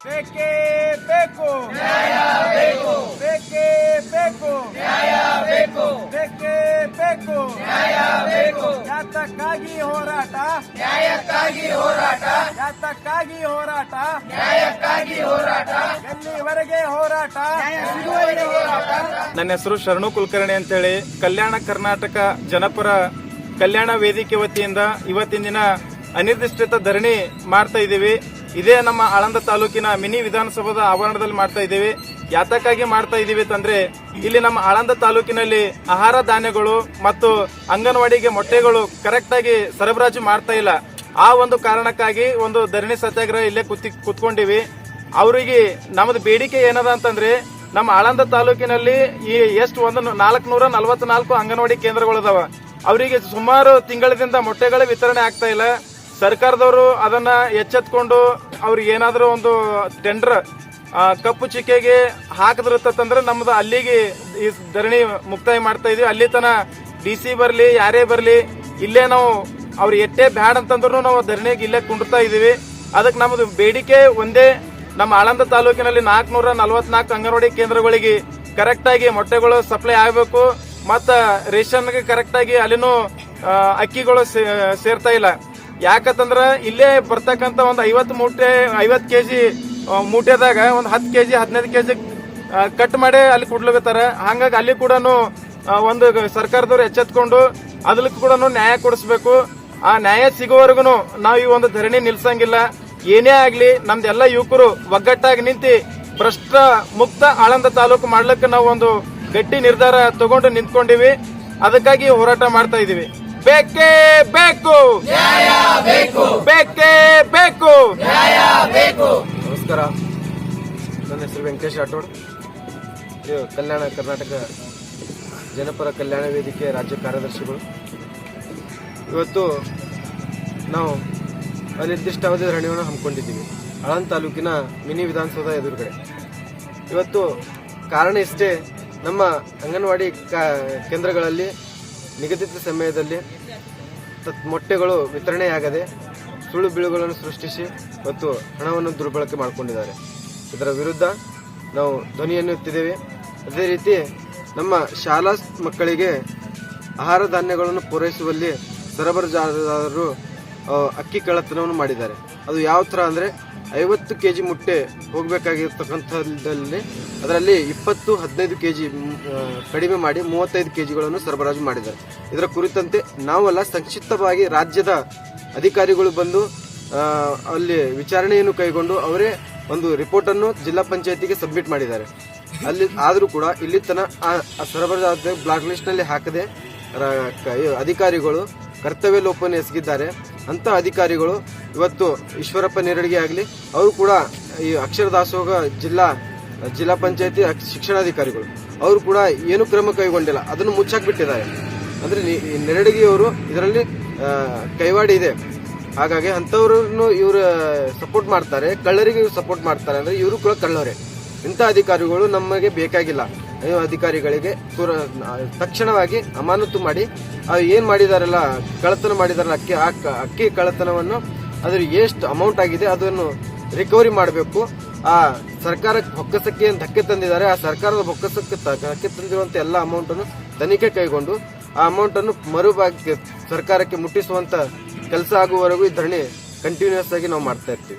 ಬೇಕೇ ಬೇಕು ನ್ಯಾಯ ಬೇಕು ಬೇಕೇ ಬೇಕು ನ್ಯಾಯ ಬೇಕು ಬೇಕೇ ಬೇಕು ನ್ಯಾಯ ಬೇಕು ಯಾತಕ್ಕಾಗಿ ಹೋರಾಟ ನ್ಯಾಯಕ್ಕಾಗಿ ಹೋರಾಟ ಯಾತಕ್ಕಾಗಿ ಹೋರಾಟ ನ್ಯಾಯಕ್ಕಾಗಿ ಹೋರಾಟ? ಎಲ್ಲಿವರೆಗೆ ಹೋರಾಟ? ನನ್ನ ಹೆಸರು ಶರಣು ಕುಲಕರ್ಣಿ ಅಂತೇಳಿ. ಕಲ್ಯಾಣ ಕರ್ನಾಟಕ ಜನಪರ ಕಲ್ಯಾಣ ವೇದಿಕೆ ವತಿಯಿಂದ ಇವತ್ತಿನ ದಿನ ಅನಿರ್ದಿಷ್ಟ ಧರಣಿ ಮಾಡ್ತಾ ಇದ್ದೀವಿ. ಇದೇ ನಮ್ಮ ಆಳಂದ ತಾಲೂಕಿನ ಮಿನಿ ವಿಧಾನಸಭಾದ ಆವರಣದಲ್ಲಿ ಮಾಡ್ತಾ ಇದ್ದೀವಿ. ಯಾತಕ್ಕಾಗಿ ಮಾಡ್ತಾ ಇದ್ದೀವಿ ಅಂತಂದ್ರೆ ಇಲ್ಲಿ ನಮ್ಮ ಆಳಂದ ತಾಲೂಕಿನಲ್ಲಿ ಆಹಾರ ಧಾನ್ಯಗಳು ಮತ್ತು ಅಂಗನವಾಡಿಗೆ ಮೊಟ್ಟೆಗಳು ಕರೆಕ್ಟ್ ಆಗಿ ಸರಬರಾಜು ಮಾಡ್ತಾ ಇಲ್ಲ. ಆ ಒಂದು ಕಾರಣಕ್ಕಾಗಿ ಒಂದು ಧರಣಿ ಸತ್ಯಾಗ್ರಹ ಇಲ್ಲೇ ಕೂತಿ ಕೂತ್ಕೊಂಡಿವಿ. ಅವರಿಗೆ ನಮ್ದು ಬೇಡಿಕೆ ಏನದ ಅಂತಂದ್ರೆ, ನಮ್ಮ ಆಳಂದ ತಾಲೂಕಿನಲ್ಲಿ ಈ ಎಷ್ಟು ಒಂದು ನಾಲ್ಕನೂರ ನಲವತ್ನಾಲ್ಕು ಅಂಗನವಾಡಿ ಕೇಂದ್ರಗಳಿದಾವ ಅವರಿಗೆ ಸುಮಾರು ತಿಂಗಳಿಂದ ಮೊಟ್ಟೆಗಳ ವಿತರಣೆ ಆಗ್ತಾ ಇಲ್ಲ. ಸರ್ಕಾರದವರು ಅದನ್ನ ಎಚ್ಚೆತ್ಕೊಂಡು ಅವ್ರಿಗೆ ಏನಾದರೂ ಒಂದು ಟೆಂಡರ್ ಕಪ್ಪು ಚಿಕ್ಕೆಗೆ ಹಾಕದಿರುತ್ತಂದ್ರೆ ನಮ್ದು ಅಲ್ಲಿಗೆ ಈ ಧರಣಿ ಮುಕ್ತಾಯ ಮಾಡ್ತಾ ಇದೀವಿ. ಅಲ್ಲಿ ತನ ಡಿ ಸಿ ಬರಲಿ, ಯಾರೇ ಬರಲಿ, ಇಲ್ಲೇ ನಾವು ಅವ್ರು ಎಟ್ಟೇ ಬ್ಯಾಡ್ ಅಂತಂದ್ರು ನಾವು ಧರಣಿಗೆ ಇಲ್ಲೇ ಕುಂಡ್ತಾ ಇದೀವಿ. ಅದಕ್ಕೆ ನಮ್ಮದು ಬೇಡಿಕೆ ಒಂದೇ, ನಮ್ಮ ಆಳಂದ ತಾಲೂಕಿನಲ್ಲಿ ನಾಲ್ಕನೂರ ನಲವತ್ನಾಲ್ಕು ಅಂಗನವಾಡಿ ಕೇಂದ್ರಗಳಿಗೆ ಕರೆಕ್ಟ್ ಆಗಿ ಮೊಟ್ಟೆಗಳು ಸಪ್ಲೈ ಆಗಬೇಕು. ಮತ್ತು ರೇಷನ್ಗೆ ಕರೆಕ್ಟಾಗಿ ಅಲ್ಲಿನೂ ಅಕ್ಕಿಗಳು ಸೇರ್ತಾ ಇಲ್ಲ. ಯಾಕಂತಂದ್ರ ಇಲ್ಲೇ ಬರ್ತಕ್ಕಂತ ಒಂದು ಐವತ್ತು ಮೂಟೆ, ಐವತ್ತು ಕೆಜಿ ಮೂಟೆದಾಗ ಒಂದು ಹತ್ತು ಕೆಜಿ, ಹದಿನೈದು ಕೆಜಿ ಕಟ್ ಮಾಡಿ ಅಲ್ಲಿ ಕೊಡ್ಲಿಕತ್ತಾರ. ಹಂಗಾಗಿ ಅಲ್ಲಿ ಕೂಡ ಒಂದು ಸರ್ಕಾರದವ್ರು ಎಚ್ಚೆತ್ಕೊಂಡು ಅದಕ್ಕೆ ಕೂಡ ನ್ಯಾಯ ಕೊಡಿಸ್ಬೇಕು. ಆ ನ್ಯಾಯ ಸಿಗುವವರೆಗೂ ನಾವು ಈ ಒಂದು ಧರಣಿ ನಿಲ್ಸಂಗಿಲ್ಲ. ಏನೇ ಆಗಲಿ, ನಮ್ದೆಲ್ಲ ಯುವಕರು ಒಗ್ಗಟ್ಟಾಗಿ ನಿಂತಿ ಭ್ರಷ್ಟ ಮುಕ್ತ ಆಳಂದ ತಾಲೂಕು ಮಾಡ್ಲಿಕ್ಕೆ ನಾವು ಒಂದು ಗಟ್ಟಿ ನಿರ್ಧಾರ ತಗೊಂಡು ನಿಂತ್ಕೊಂಡಿವಿ. ಅದಕ್ಕಾಗಿ ಹೋರಾಟ ಮಾಡ್ತಾ ಇದೀವಿ ಬೇಕೇ ಬೇಕು. ಬೇಕೇ. ಬೇಕು ಬೇಕು. ನಮಸ್ಕಾರ. ನನ್ನ ಹೆಸರು ವೆಂಕಟೇಶ್ ರಾಠೋಡ್. ಇದು ಕಲ್ಯಾಣ ಕರ್ನಾಟಕ ಜನಪರ ಕಲ್ಯಾಣ ವೇದಿಕೆ ರಾಜ್ಯ ಕಾರ್ಯದರ್ಶಿಗಳು. ಇವತ್ತು ನಾವು ಅನಿರ್ದಿಷ್ಟಾವಧಿ ಧರಣಿಯನ್ನು ಹಮ್ಮಿಕೊಂಡಿದ್ದೀವಿ. ಆಳಂದ್ ತಾಲೂಕಿನ ಮಿನಿ ವಿಧಾನಸೌಧ ಎದುರುಗಡೆ. ಇವತ್ತು ಕಾರಣ ಇಷ್ಟೇ ನಮ್ಮ ಅಂಗನವಾಡಿ ಕೇಂದ್ರಗಳಲ್ಲಿ ನಿಗದಿತ ಸಮಯದಲ್ಲಿ ತತ್ ಮೊಟ್ಟೆಗಳು ವಿತರಣೆಯಾಗದೆ ಸುಳ್ಳು ಬೀಳುಗಳನ್ನು ಸೃಷ್ಟಿಸಿ ಮತ್ತು ಹಣವನ್ನು ದುರ್ಬಳಕೆ ಮಾಡಿಕೊಂಡಿದ್ದಾರೆ. ಇದರ ವಿರುದ್ಧ ನಾವು ಧ್ವನಿಯನ್ನು ಎತ್ತಿದ್ದೇವೆ ಅದೇ ರೀತಿ ನಮ್ಮ ಶಾಲಾ ಮಕ್ಕಳಿಗೆ ಆಹಾರ ಧಾನ್ಯಗಳನ್ನು ಪೂರೈಸುವಲ್ಲಿ ಸರಬರಾಜುದಾರರು ಅಕ್ಕಿ ಕಳ್ಳತನವನ್ನು ಮಾಡಿದ್ದಾರೆ. ಅದು ಯಾವ ಥರ ಅಂದರೆ ಐವತ್ತು ಕೆ ಜಿ ಮುಟ್ಟೆ ಹೋಗಬೇಕಾಗಿರ್ತಕ್ಕಂಥದ್ದಲ್ಲಿ ಅದರಲ್ಲಿ ಇಪ್ಪತ್ತು ಹದಿನೈದು ಕೆ ಜಿ ಕಡಿಮೆ ಮಾಡಿ ಮೂವತ್ತೈದು ಕೆ ಜಿಗಳನ್ನು ಸರಬರಾಜು ಮಾಡಿದ್ದಾರೆ. ಇದರ ಕುರಿತಂತೆ ನಾವೆಲ್ಲ ಸಂಕ್ಷಿಪ್ತವಾಗಿ ರಾಜ್ಯದ ಅಧಿಕಾರಿಗಳು ಬಂದು ಅಲ್ಲಿ ವಿಚಾರಣೆಯನ್ನು ಕೈಗೊಂಡು ಅವರೇ ಒಂದು ರಿಪೋರ್ಟನ್ನು ಜಿಲ್ಲಾ ಪಂಚಾಯತಿಗೆ ಸಬ್ಮಿಟ್ ಮಾಡಿದ್ದಾರೆ. ಅಲ್ಲಿ ಆದರೂ ಕೂಡ ಇಲ್ಲಿ ತನ ಆ ಸರಬರಾಜ ಬ್ಲಾಕ್ ಲಿಸ್ಟ್ನಲ್ಲಿ ಹಾಕದೆ ಅಧಿಕಾರಿಗಳು ಕರ್ತವ್ಯ ಲೋಪವನ್ನು ಎಸಗಿದ್ದಾರೆ ಅಂತ ಅಧಿಕಾರಿಗಳು ಇವತ್ತು ಈಶ್ವರಪ್ಪ ನೇರಡಿಗೆ ಆಗಲಿ, ಅವರು ಕೂಡ ಈ ಅಕ್ಷರ ದಾಸೋಹ ಜಿಲ್ಲಾ ಜಿಲ್ಲಾ ಪಂಚಾಯತಿ ಶಿಕ್ಷಣಾಧಿಕಾರಿಗಳು. ಅವರು ಕೂಡ ಏನು ಕ್ರಮ ಕೈಗೊಂಡಿಲ್ಲ, ಅದನ್ನು ಮುಚ್ಚಾಕ್ಬಿಟ್ಟಿದ್ದಾರೆ. ಅಂದ್ರೆ ನೆರಡಿಗೆಯವರು ಇದರಲ್ಲಿ ಕೈವಾಡಿ ಇದೆ. ಹಾಗಾಗಿ ಅಂಥವ್ರನ್ನು ಇವರು ಸಪೋರ್ಟ್ ಮಾಡ್ತಾರೆ, ಕಳ್ಳರಿಗೆ ಸಪೋರ್ಟ್ ಮಾಡ್ತಾರೆ. ಅಂದ್ರೆ ಇವರು ಕೂಡ ಕಳ್ಳರೇ. ಇಂಥ ಅಧಿಕಾರಿಗಳು ನಮಗೆ ಬೇಕಾಗಿಲ್ಲ. ಅಧಿಕಾರಿಗಳಿಗೆ ತಕ್ಷಣವಾಗಿ ಅಮಾನತು ಮಾಡಿ ಏನು ಮಾಡಿದಾರಲ್ಲ, ಕಳ್ಳತನ ಮಾಡಿದಾರಲ್ಲ, ಅಕ್ಕಿ ಅಕ್ಕಿ ಕಳ್ಳತನವನ್ನು ಅದ್ರ ಎಷ್ಟು ಅಮೌಂಟ್ ಆಗಿದೆ ಅದನ್ನು ರಿಕವರಿ ಮಾಡಬೇಕು. ಆ ಸರ್ಕಾರಕ್ಕೆ ಬೊಕ್ಕಸಕ್ಕೆ ಏನು ಧಕ್ಕೆ ತಂದಿದ್ದಾರೆ, ಆ ಸರ್ಕಾರದ ಬೊಕ್ಕಸಕ್ಕೆ ಧಕ್ಕೆ ತಂದಿರುವಂತ ಎಲ್ಲ ಅಮೌಂಟ್ ಅನ್ನು ತನಿಖೆ ಕೈಗೊಂಡು, ಆ ಅಮೌಂಟ್ ಅನ್ನು ಮರುಭಾಗಕ್ಕೆ ಸರ್ಕಾರಕ್ಕೆ ಮುಟ್ಟಿಸುವಂತ ಕೆಲಸ ಆಗುವವರೆಗೂ ಈ ಧರಣಿ ಕಂಟಿನ್ಯೂಸ್ ಆಗಿ ನಾವು ಮಾಡ್ತಾ ಇರ್ತೀವಿ.